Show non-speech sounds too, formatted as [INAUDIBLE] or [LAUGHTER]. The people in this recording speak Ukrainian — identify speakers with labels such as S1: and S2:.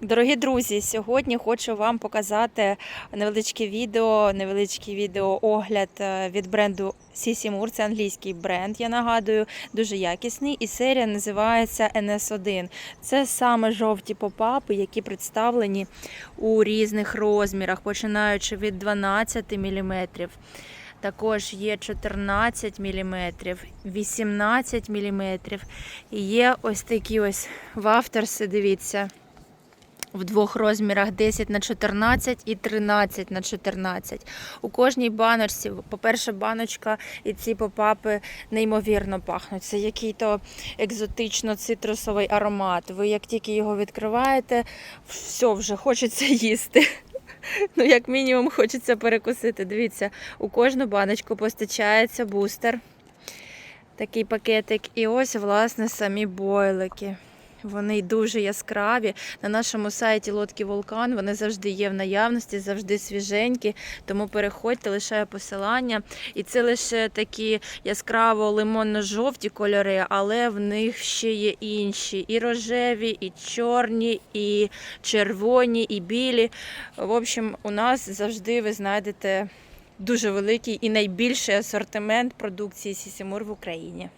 S1: Дорогі друзі, сьогодні хочу вам показати невеличке відео, невеличкий відеоогляд е, від бренду Сісі Мур. Це англійський бренд, я нагадую, дуже якісний. І серія називається NS1. Це саме жовті попапи, які представлені у різних розмірах, починаючи від 12 мм. Також є 14 мм, 18 мм. І є ось такі ось вафтерси, дивіться в двох розмірах 10 на 14 і 13 на 14. У кожній баночці, по-перше, баночка і ці попапи неймовірно пахнуть. Це який-то екзотично-цитрусовий аромат. Ви як тільки його відкриваєте, все вже хочеться їсти. [LAUGHS] Ну, як мінімум, хочеться перекусити. Дивіться, у кожну баночку постачається бустер. Такий пакетик. І ось, власне, самі бойлики. Вони дуже яскраві. На нашому сайті Лодки Вулкан вони завжди є в наявності, завжди свіженькі. Тому переходьте, лишаю посилання. І це лише такі яскраво лимонно-жовті кольори, але в них ще є інші: і рожеві, і чорні, і червоні, і білі. В общем, у нас завжди ви знайдете дуже великий і найбільший асортимент продукції Сісімур в Україні.